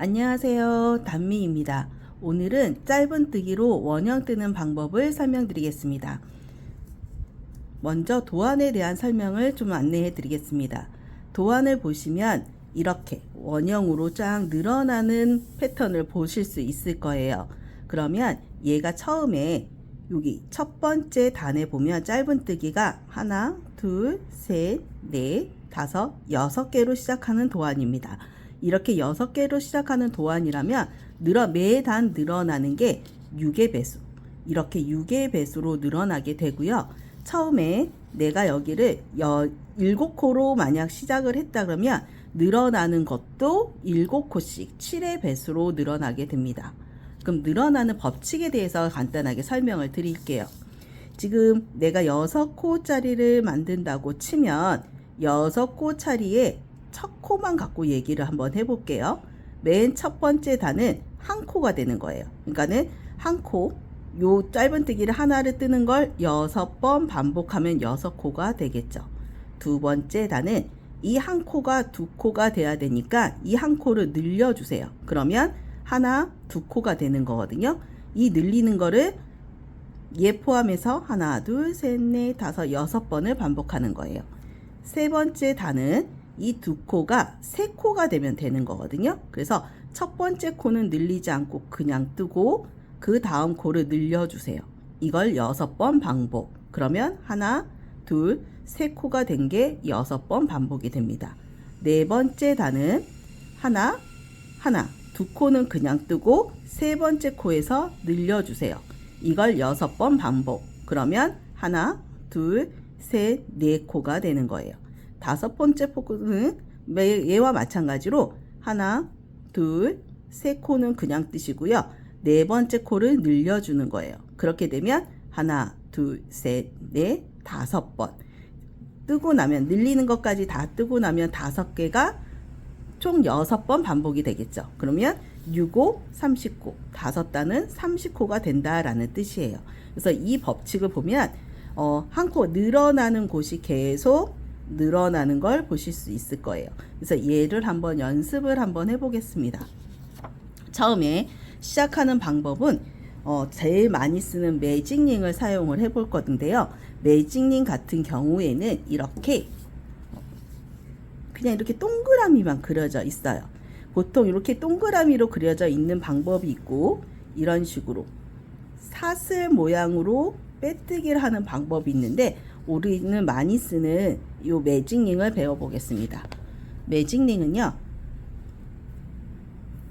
안녕하세요. 단미입니다. 오늘은 짧은 뜨기로 원형 뜨는 방법을 설명드리겠습니다. 먼저 도안에 대한 설명을 좀 안내해 드리겠습니다. 도안을 보시면 이렇게 원형으로 쫙 늘어나는 패턴을 보실 수 있을 거예요. 그러면 얘가 처음에 여기 첫 번째 단에 보면 짧은뜨기가 하나, 둘, 셋, 넷, 다섯, 여섯 개로 시작하는 도안입니다. 이렇게 여섯 개로 시작하는 도안이라면 늘어 매단 늘어나는 게 6의 배수. 이렇게 6의 배수로 늘어나게 되고요. 처음에 내가 여기를 여, 7코로 만약 시작을 했다 그러면 늘어나는 것도 7코씩 7의 배수로 늘어나게 됩니다. 그럼 늘어나는 법칙에 대해서 간단하게 설명을 드릴게요. 지금 내가 6코짜리를 만든다고 치면 6코짜리에 첫 코만 갖고 얘기를 한번 해볼게요. 맨 첫 번째 단은 한 코가 되는 거예요. 그러니까는 한 코, 요 짧은뜨기를 하나를 뜨는 걸 여섯 번 반복하면 여섯 코가 되겠죠. 두 번째 단은 이 한 코가 두 코가 돼야 되니까 이 한 코를 늘려주세요. 그러면 하나, 두 코가 되는 거거든요. 이 늘리는 거를 얘 포함해서 하나, 둘, 셋, 넷, 다섯, 여섯 번을 반복하는 거예요. 세 번째 단은 이 두 코가 세 코가 되면 되는 거거든요. 그래서 첫 번째 코는 늘리지 않고 그냥 뜨고 그 다음 코를 늘려주세요. 이걸 여섯 번 반복. 그러면 하나, 둘, 세 코가 된 게 여섯 번 반복이 됩니다. 네 번째 단은 하나, 하나, 두 코는 그냥 뜨고 세 번째 코에서 늘려주세요. 이걸 여섯 번 반복. 그러면 하나, 둘, 셋, 네 코가 되는 거예요. 다섯 번째 코는 얘와 마찬가지로 하나, 둘, 세 코는 그냥 뜨시고요. 네 번째 코를 늘려주는 거예요. 그렇게 되면 하나, 둘, 셋, 넷, 다섯 번. 뜨고 나면 늘리는 것까지 다 뜨고 나면 다섯 개가 총 여섯 번 반복이 되겠죠. 그러면 6호 30코, 다섯 단은 30코가 된다라는 뜻이에요. 그래서 이 법칙을 보면 어, 한 코 늘어나는 곳이 계속 늘어나는 걸 보실 수 있을 거예요. 그래서 얘를 한번 연습을 한번 해보겠습니다. 처음에 시작하는 방법은 어, 제일 많이 쓰는 매직링을 사용을 해볼 건데요. 매직링 같은 경우에는 이렇게 그냥 이렇게 동그라미만 그려져 있어요. 보통 이렇게 동그라미로 그려져 있는 방법이 있고 이런 식으로 사슬 모양으로 빼뜨기를 하는 방법이 있는데 우리는 많이 쓰는 이 매직링을 배워보겠습니다. 매직링은요.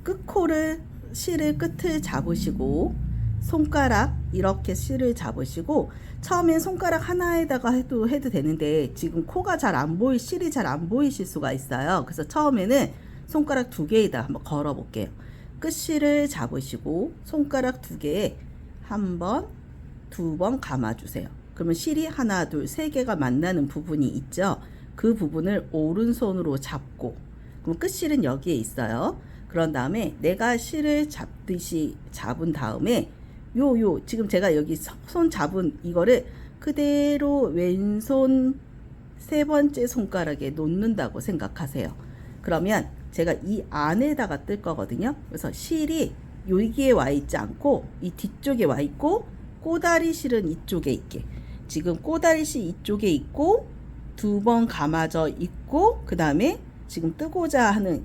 끝코를 실을 끝을 잡으시고 손가락 이렇게 실을 잡으시고 처음엔 손가락 하나에다가 해도 해도 되는데 지금 코가 잘 안 보이 실이 잘 안 보이실 수가 있어요. 그래서 처음에는 손가락 두 개에다 한번 걸어 볼게요. 끝실을 잡으시고 손가락 두 개에 한 번, 두 번 감아 주세요. 그러면 실이 하나, 둘, 세 개가 만나는 부분이 있죠. 그 부분을 오른손으로 잡고 그럼 끝실은 여기에 있어요. 그런 다음에 내가 실을 잡듯이 잡은 다음에 요, 요, 지금 제가 여기 손 잡은 이거를 그대로 왼손 세 번째 손가락에 놓는다고 생각하세요. 그러면 제가 이 안에다가 뜰 거거든요. 그래서 실이 여기에 와 있지 않고 이 뒤쪽에 와 있고 꼬다리 실은 이쪽에 있게. 지금 꼬다리 실 이쪽에 있고 두 번 감아져 있고 그 다음에 지금 뜨고자 하는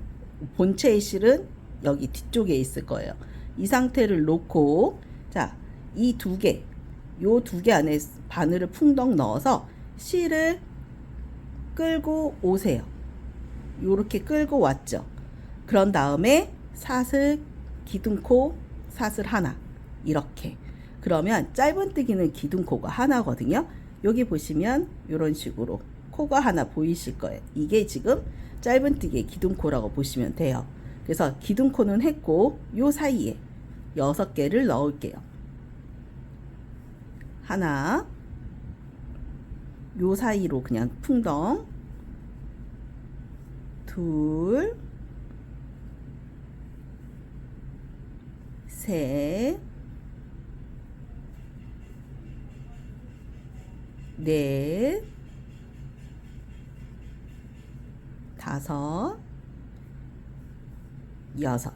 본체의 실은 여기 뒤쪽에 있을 거예요. 이 상태를 놓고 자, 이 두 개, 요 두 개 안에 바늘을 풍덩 넣어서 실을 끌고 오세요. 요렇게 끌고 왔죠. 그런 다음에 사슬, 기둥코, 사슬 하나. 이렇게. 그러면 짧은뜨기는 기둥코가 하나거든요. 여기 보시면 이런 식으로 코가 하나 보이실 거예요. 이게 지금 짧은뜨기의 기둥코라고 보시면 돼요. 그래서 기둥코는 했고 요 사이에 여섯 개를 넣을게요. 하나, 요 사이로 그냥 풍덩, 둘, 셋, 넷, 다섯, 여섯.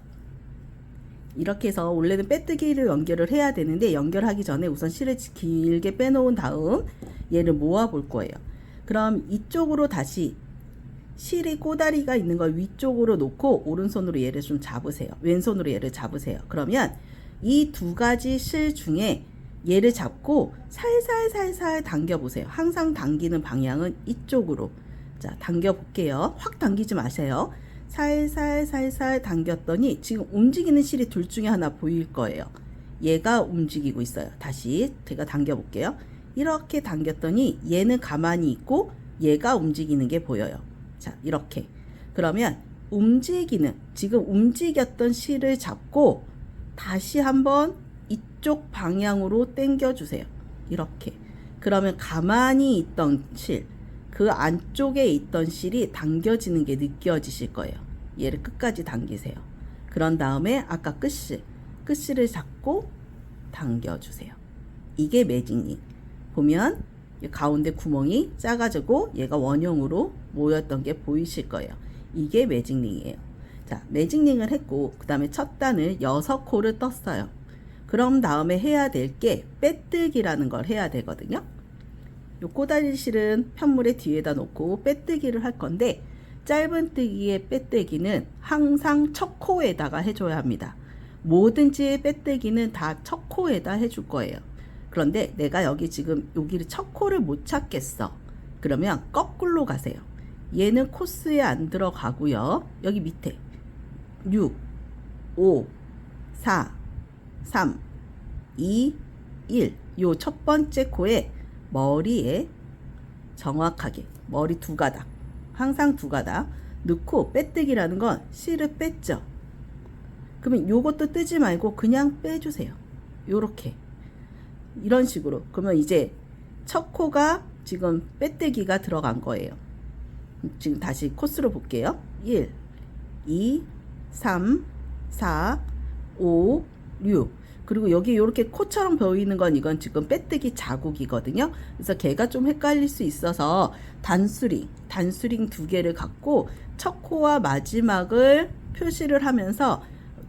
이렇게 해서 원래는 빼뜨기를 연결을 해야 되는데 연결하기 전에 우선 실을 길게 빼놓은 다음 얘를 모아 볼 거예요. 그럼 이쪽으로 다시 실이 꼬다리가 있는 걸 위쪽으로 놓고 오른손으로 얘를 좀 잡으세요. 왼손으로 얘를 잡으세요. 그러면 이 두 가지 실 중에 얘를 잡고 살살살살 당겨 보세요. 항상 당기는 방향은 이쪽으로. 자, 당겨 볼게요. 확 당기지 마세요. 살살살살 당겼더니 지금 움직이는 실이 둘 중에 하나 보일 거예요. 얘가 움직이고 있어요. 다시 제가 당겨 볼게요. 이렇게 당겼더니 얘는 가만히 있고 얘가 움직이는 게 보여요. 자, 이렇게. 그러면 움직이는 지금 움직였던 실을 잡고 다시 한번 이쪽 방향으로 당겨 주세요. 이렇게. 그러면 가만히 있던 실, 그 안쪽에 있던 실이 당겨지는 게 느껴지실 거예요. 얘를 끝까지 당기세요. 그런 다음에 아까 끝실, 끝실을 잡고 당겨주세요. 이게 매직링. 보면 이 가운데 구멍이 작아지고 얘가 원형으로 모였던 게 보이실 거예요. 이게 매직링이에요. 자, 매직링을 했고 그 다음에 첫 단을 6코를 떴어요. 그럼 다음에 해야 될 게 빼뜨기라는 걸 해야 되거든요. 요 꼬다리 실은 편물의 뒤에다 놓고 빼뜨기를 할 건데 짧은 뜨기의 빼뜨기는 항상 첫 코에다가 해줘야 합니다. 뭐든지 빼뜨기는 다첫 코에다 해줄 거예요. 그런데 내가 여기 지금 여기를 첫 코를 못 찾겠어. 그러면 거꾸로 가세요. 얘는 코스에 안 들어가고요. 여기 밑에 6, 5, 4, 3, 2, 1. 요 첫 번째 코에 머리에 정확하게 머리 두 가닥 항상 두 가닥 넣고 빼뜨기라는 건 실을 뺐죠. 그러면 요것도 뜨지 말고 그냥 빼주세요. 요렇게 이런 식으로 그러면 이제 첫 코가 지금 빼뜨기가 들어간 거예요. 지금 다시 코스로 볼게요. 1, 2, 3, 4, 5, 6. 그리고 여기 이렇게 코처럼 보이는 건 이건 지금 빼뜨기 자국이거든요. 그래서 걔가 좀 헷갈릴 수 있어서 단수링, 단수링 두 개를 갖고 첫 코와 마지막을 표시를 하면서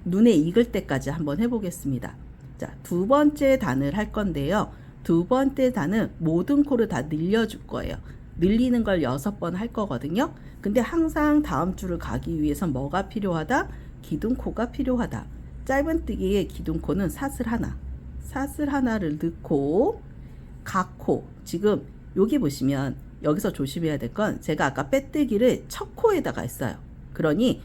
눈에 익을 때까지 한번 해보겠습니다. 자, 두 번째 단을 할 건데요. 두 번째 단은 모든 코를 다 늘려줄 거예요. 늘리는 걸 여섯 번 할 거거든요. 근데 항상 다음 줄을 가기 위해서 뭐가 필요하다? 기둥코가 필요하다. 짧은 뜨기에 기둥코는 사슬 하나, 사슬 하나를 넣고 각코 지금 여기 보시면 여기서 조심해야 될 건 제가 아까 빼뜨기를 첫 코에다가 했어요. 그러니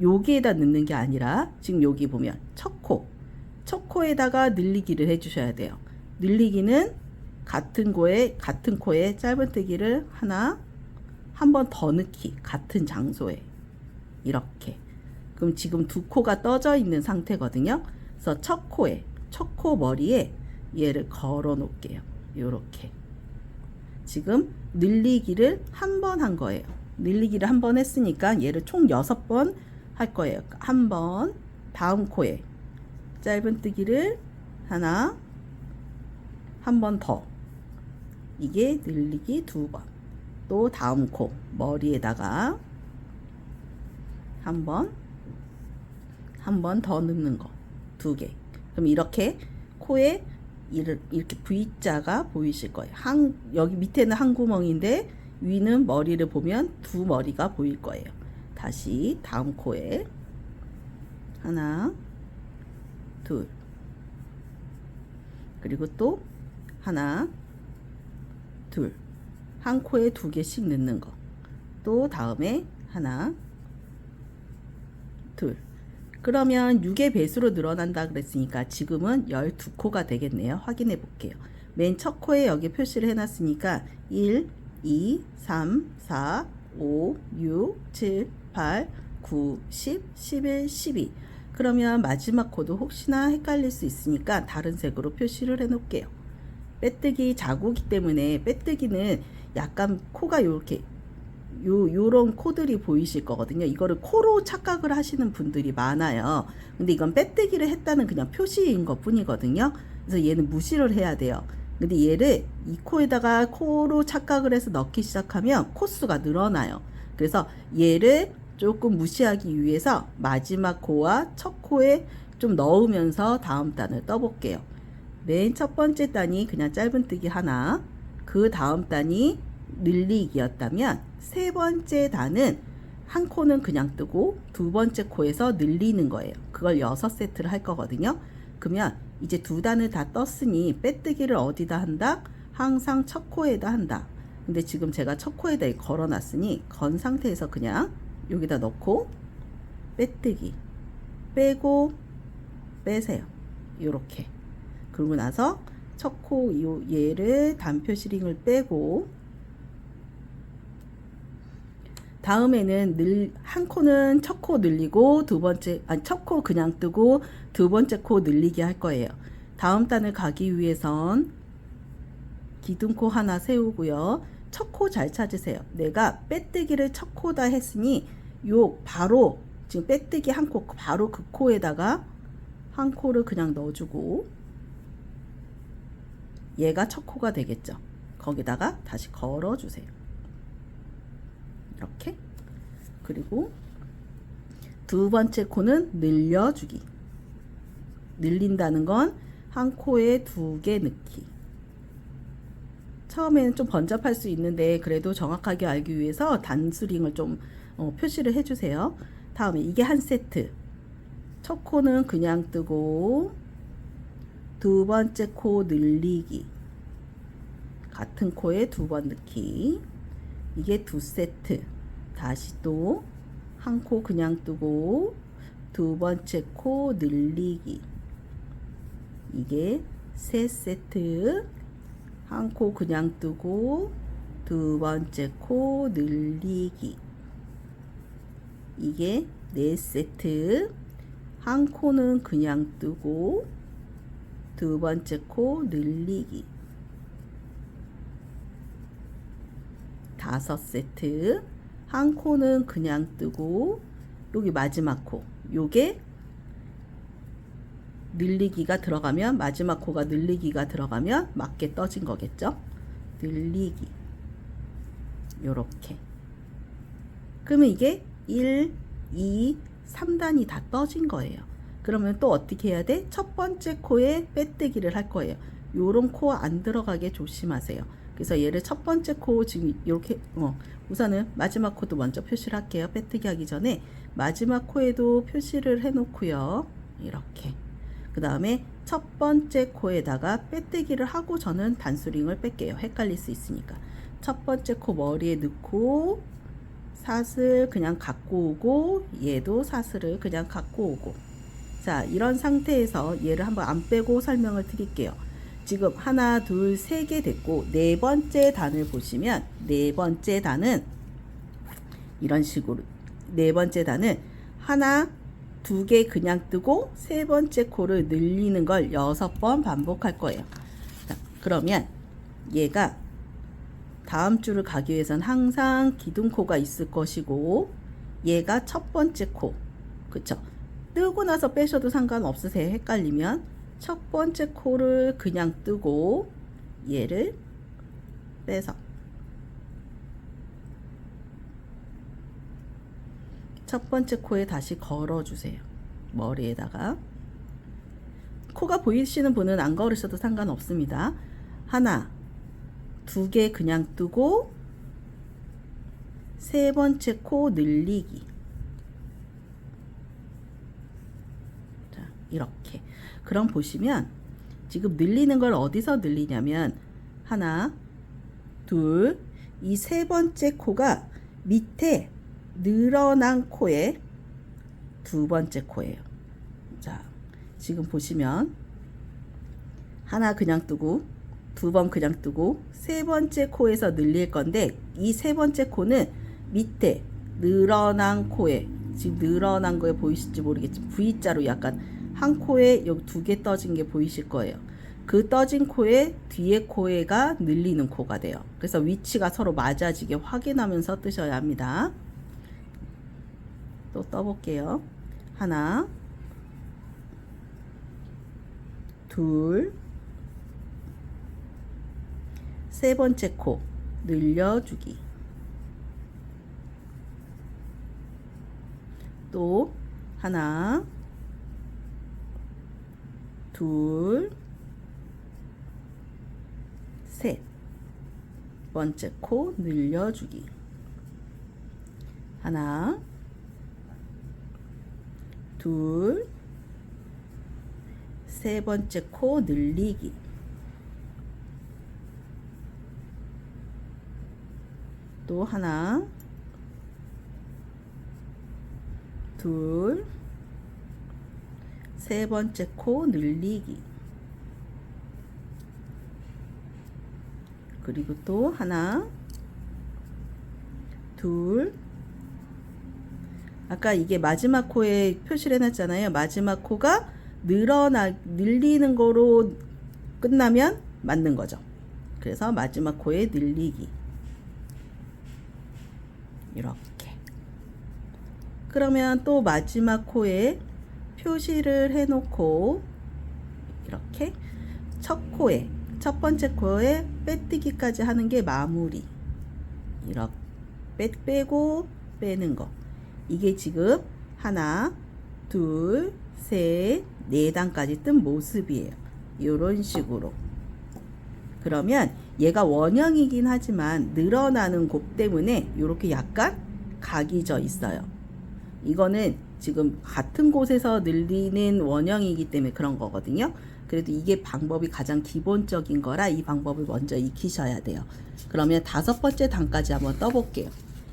여기에다 넣는 게 아니라 지금 여기 보면 첫 코, 첫 코에다가 늘리기를 해주셔야 돼요. 늘리기는 같은 코에 같은 코에 짧은뜨기를 하나 한 번 더 넣기 같은 장소에 이렇게 그럼 지금 두 코가 떠져 있는 상태거든요. 그래서 첫 코에 첫 코 머리에 얘를 걸어 놓을게요. 요렇게 지금 늘리기를 한 번 한 거예요. 늘리기를 한 번 했으니까 얘를 총 여섯 번 할 거예요. 한 번 다음 코에 짧은뜨기를 하나 한 번 더 이게 늘리기 두 번. 또 다음 코 머리에다가 한 번, 한 번 더 넣는 거 두 개. 그럼 이렇게 코에 이를- 이렇게 V자가 보이실 거예요. 한 여기 밑에는 한 구멍인데 위는 머리를 보면 두 머리가 보일 거예요. 다시 다음 코에 하나, 둘, 그리고 또 하나, 둘. 한 코에 두 개씩 넣는 거. 또 다음에 하나, 둘. 그러면 6의 배수로 늘어난다 그랬으니까 지금은 12코가 되겠네요. 확인해 볼게요. 맨 첫 코에 여기 표시를 해놨으니까 1, 2, 3, 4, 5, 6, 7, 8, 9, 10, 11, 12. 그러면 마지막 코도 혹시나 헷갈릴 수 있으니까 다른 색으로 표시를 해 놓을게요. 빼뜨기 자국이기 때문에 빼뜨기는 약간 코가 요렇게 요 요런 코들이 보이실 거거든요. 이거를 코로 착각을 하시는 분들이 많아요. 근데 이건 빼뜨기를 했다는 그냥 표시인 것 뿐이거든요. 그래서 얘는 무시를 해야 돼요. 근데 얘를 이 코에다가 코로 착각을 해서 넣기 시작하면 코수가 늘어나요. 그래서 얘를 조금 무시하기 위해서 마지막 코와 첫 코에 좀 넣으면서 다음 단을 떠볼게요. 맨 첫 번째 단이 그냥 짧은뜨기 하나, 그 다음 단이 늘리기였다면 세 번째 단은 한 코는 그냥 뜨고 두 번째 코에서 늘리는 거예요. 그걸 여섯 세트를 할 거거든요. 그러면 이제 두 단을 다 떴으니 빼뜨기를 어디다 한다? 항상 첫 코에다 한다. 근데 지금 제가 첫 코에다 걸어 놨으니 건 상태에서 그냥 여기다 넣고 빼뜨기 빼고 빼세요. 요렇게. 그러고 나서 첫 코 얘를 단표 시링을 빼고 다음에는 늘 한 코는 첫 코 늘리고 두 번째 아니 첫 코 그냥 뜨고 두 번째 코 늘리기 할 거예요. 다음 단을 가기 위해선 기둥코 하나 세우고요. 첫 코 잘 찾으세요. 내가 빼뜨기를 첫 코다 했으니 요 바로 지금 빼뜨기 한 코 바로 그 코에다가 한 코를 그냥 넣어주고 얘가 첫 코가 되겠죠. 거기다가 다시 걸어주세요. 이렇게. 그리고 두 번째 코는 늘려주기. 늘린다는 건 한 코에 두 개 넣기. 처음에는 좀 번잡할 수 있는데 그래도 정확하게 알기 위해서 단수링을 좀 어, 표시를 해주세요. 다음에 이게 한 세트. 첫 코는 그냥 뜨고 두 번째 코 늘리기. 같은 코에 두 번 넣기 이게 두 세트. 다시 또 한 코 그냥 뜨고 두 번째 코 늘리기. 이게 세 세트. 한 코 그냥 뜨고 두 번째 코 늘리기. 이게 네 세트. 한 코는 그냥 뜨고 두 번째 코 늘리기 다섯 세트. 한 코는 그냥 뜨고 여기 마지막 코. 요게 늘리기가 들어가면 마지막 코가 늘리기가 들어가면 맞게 떠진 거겠죠? 늘리기. 요렇게. 그러면 이게 1, 2, 3단이 다 떠진 거예요. 그러면 또 어떻게 해야 돼? 첫 번째 코에 빼뜨기를 할 거예요. 요런 코 안 들어가게 조심하세요 그래서 얘를 첫 번째 코 지금 이렇게 어, 우선은 마지막 코도 먼저 표시를 할게요. 빼뜨기 하기 전에 마지막 코에도 표시를 해 놓고요. 이렇게. 그 다음에 첫 번째 코에다가 빼뜨기를 하고 저는 단수링을 뺄게요. 헷갈릴 수 있으니까. 첫 번째 코 머리에 넣고 사슬 그냥 갖고 오고 얘도 사슬을 그냥 갖고 오고 자 이런 상태에서 얘를 한번 안 빼고 설명을 드릴게요. 지금 하나, 둘, 세 개 됐고 네 번째 단을 보시면 네 번째 단은 이런 식으로 네 번째 단은 하나, 두 개 그냥 뜨고 세 번째 코를 늘리는 걸 여섯 번 반복할 거예요. 자, 그러면 얘가 다음 줄을 가기 위해선 항상 기둥코가 있을 것이고 얘가 첫 번째 코. 그쵸? 뜨고 나서 빼셔도 상관없으세요. 헷갈리면 첫 번째 코를 그냥 뜨고 얘를 빼서 첫 번째 코에 다시 걸어주세요. 머리에다가 코가 보이시는 분은 안 걸으셔도 상관없습니다. 하나, 두 개 그냥 뜨고 세 번째 코 늘리기 자, 이렇게 그럼 보시면 지금 늘리는 걸 어디서 늘리냐면 하나, 둘, 이 세 번째 코가 밑에 늘어난 코의 두 번째 코예요. 자, 지금 보시면 하나 그냥 뜨고 두 번 그냥 뜨고 세 번째 코에서 늘릴 건데 이 세 번째 코는 밑에 늘어난 코에 지금 늘어난 거에 보이실지 모르겠지만 V자로 약간 한 코에 여기 두 개 떠진 게 보이실 거예요. 그 떠진 코에 뒤에 코에가 늘리는 코가 돼요. 그래서 위치가 서로 맞아지게 확인하면서 뜨셔야 합니다. 또 떠볼게요. 하나, 둘, 세 번째 코 늘려주기. 또 하나, 둘, 셋. 번째 코 늘려주기. 하나, 둘, 세 번째 코 늘리기. 또 하나, 둘, 세 번째 코 늘리기. 그리고 또 하나, 둘, 아까 이게 마지막 코에 표시를 해놨잖아요. 마지막 코가 늘어나, 늘리는 거로 끝나면 맞는 거죠. 그래서 마지막 코에 늘리기. 이렇게. 그러면 또 마지막 코에 표시를 해놓고 이렇게 첫 코에 첫 번째 코에 빼뜨기까지 하는 게 마무리. 이렇게 빼, 빼고 빼는 거. 이게 지금 하나, 둘, 셋, 네 단까지 뜬 모습이에요. 이런 식으로. 그러면 얘가 원형이긴 하지만 늘어나는 곳 때문에 이렇게 약간 각이 져 있어요. 이거는 지금 같은 곳에서 늘리는 원형이기 때문에 그런 거거든요. 그래도 이게 방법이 가장 기본적인 거라 이 방법을 먼저 익히셔야 돼요. 그러면 다섯 번째 단까지 한번 떠볼게요.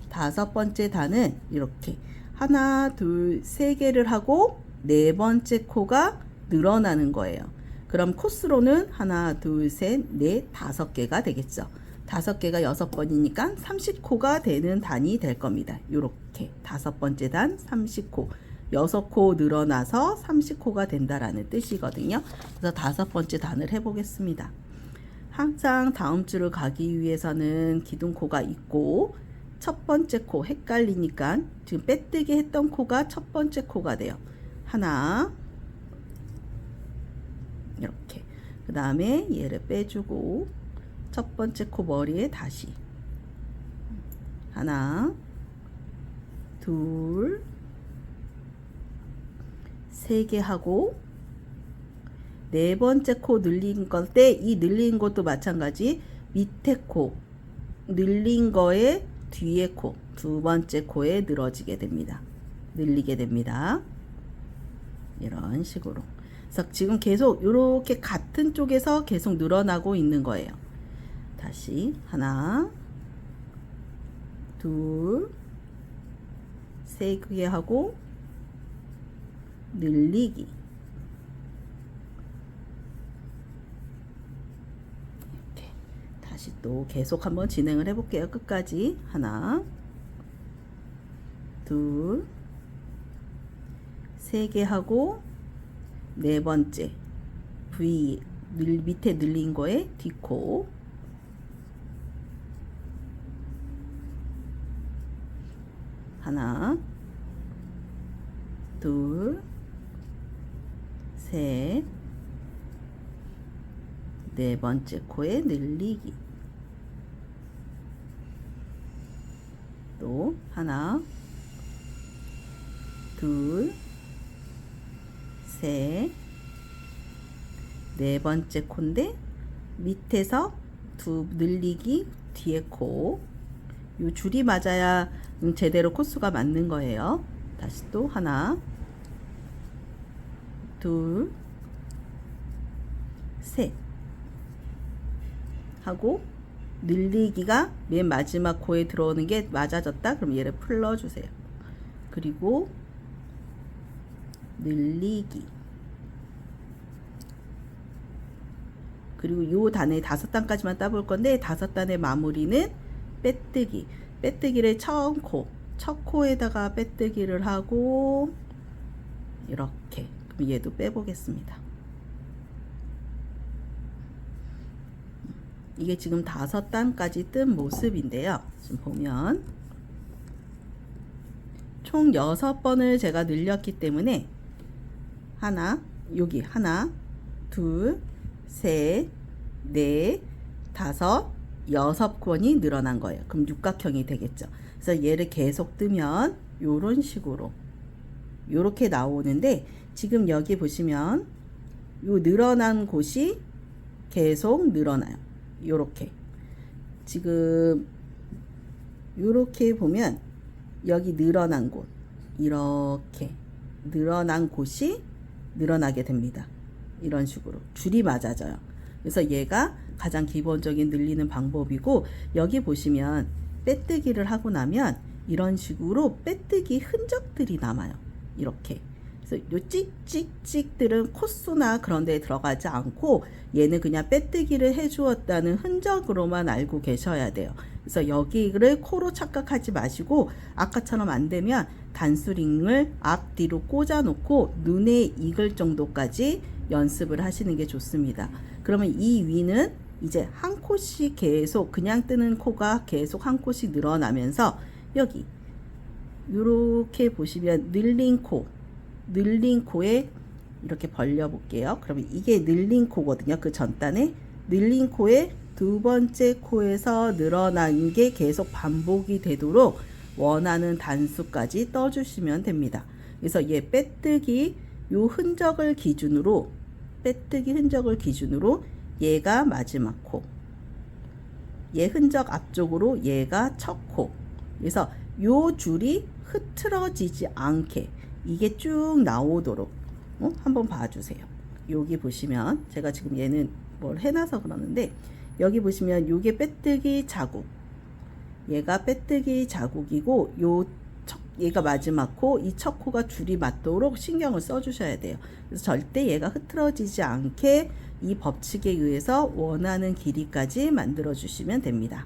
다섯 번째 단은 이렇게 하나, 둘, 세 개를 하고 네 번째 코가 늘어나는 거예요. 그럼 코스로는 하나, 둘, 셋, 넷, 다섯 개가 되겠죠. 다섯 개가 여섯 번이니까 30코가 되는 단이 될 겁니다. 요렇게 다섯 번째 단 30코. 여섯 코 늘어나서 30코가 된다라는 뜻이거든요. 그래서 다섯 번째 단을 해보겠습니다. 항상 다음 줄을 가기 위해서는 기둥코가 있고 첫 번째 코 헷갈리니까 지금 빼뜨기 했던 코가 첫 번째 코가 돼요. 하나 이렇게 그 다음에 얘를 빼주고 첫 번째 코 머리에 다시 하나 둘 세 개 하고 네 번째 코 늘린 건데 이 늘린 것도 마찬가지 밑에 코 늘린 거에 뒤에 코 두 번째 코에 늘어지게 됩니다. 늘리게 됩니다. 이런 식으로. 그래서 지금 계속 이렇게 같은 쪽에서 계속 늘어나고 있는 거예요. 다시 하나, 둘, 세개 하고 늘리기. 이렇게 다시 또 계속 한번 진행을 해볼게요. 끝까지 하나, 둘, 세 개 하고 네 번째 V 늘, 밑에 늘린 거에 뒷코 하나 둘 셋, 네 번째 코에 늘리기. 또 하나, 둘, 셋, 네 번째 코인데 밑에서 두 늘리기 뒤에 코. 요 줄이 맞아야 제대로 코수가 맞는 거예요. 다시 또 하나, 둘, 셋 하고 늘리기가 맨 마지막 코에 들어오는 게 맞아졌다. 그럼 얘를 풀러주세요. 그리고 늘리기 그리고 요 단에 다섯 단까지만 따볼 건데 다섯 단의 마무리는 빼뜨기 빼뜨기를 처음 코, 첫 코에다가 빼뜨기를 하고 이렇게 그럼 얘도 빼보겠습니다. 이게 지금 다섯 단까지 뜬 모습인데요. 지금 보면 총 여섯 번을 제가 늘렸기 때문에 하나, 여기 하나, 둘, 셋, 넷, 다섯, 여섯 권이 늘어난 거예요. 그럼 육각형이 되겠죠. 그래서 얘를 계속 뜨면 요런 식으로 요렇게 나오는데 지금 여기 보시면 요 늘어난 곳이 계속 늘어나요. 요렇게. 지금 요렇게 보면 여기 늘어난 곳 이렇게 늘어난 곳이 늘어나게 됩니다. 이런 식으로 줄이 맞아져요. 그래서 얘가 가장 기본적인 늘리는 방법이고 여기 보시면 빼뜨기를 하고 나면 이런 식으로 빼뜨기 흔적들이 남아요. 이렇게. 그래서 요 찍찍찍들은 콧소나 그런 데에 들어가지 않고 얘는 그냥 빼뜨기를 해주었다는 흔적으로만 알고 계셔야 돼요. 그래서 여기를 코로 착각하지 마시고 아까처럼 안 되면 단수링을 앞뒤로 꽂아 놓고 눈에 익을 정도까지 연습을 하시는 게 좋습니다. 그러면 이 위는 이제 한 코씩 계속 그냥 뜨는 코가 계속 한 코씩 늘어나면서 여기 이렇게 보시면 늘린 코 늘린 코에 이렇게 벌려 볼게요. 그러면 이게 늘린 코거든요. 그 전단에 늘린 코에 두 번째 코에서 늘어난 게 계속 반복이 되도록 원하는 단수까지 떠주시면 됩니다. 그래서 얘 빼뜨기 요 흔적을 기준으로 빼뜨기 흔적을 기준으로 얘가 마지막 코, 얘 흔적 앞쪽으로 얘가 첫 코. 그래서 요 줄이 흐트러지지 않게 이게 쭉 나오도록 어? 한번 봐주세요. 여기 보시면 제가 지금 얘는 뭘 해놔서 그러는데 여기 보시면 요게 빼뜨기 자국 얘가 빼뜨기 자국이고 요 첫, 얘가 마지막 코, 이 첫 코가 줄이 맞도록 신경을 써주셔야 돼요. 그래서 절대 얘가 흐트러지지 않게 이 법칙에 의해서 원하는 길이까지 만들어 주시면 됩니다.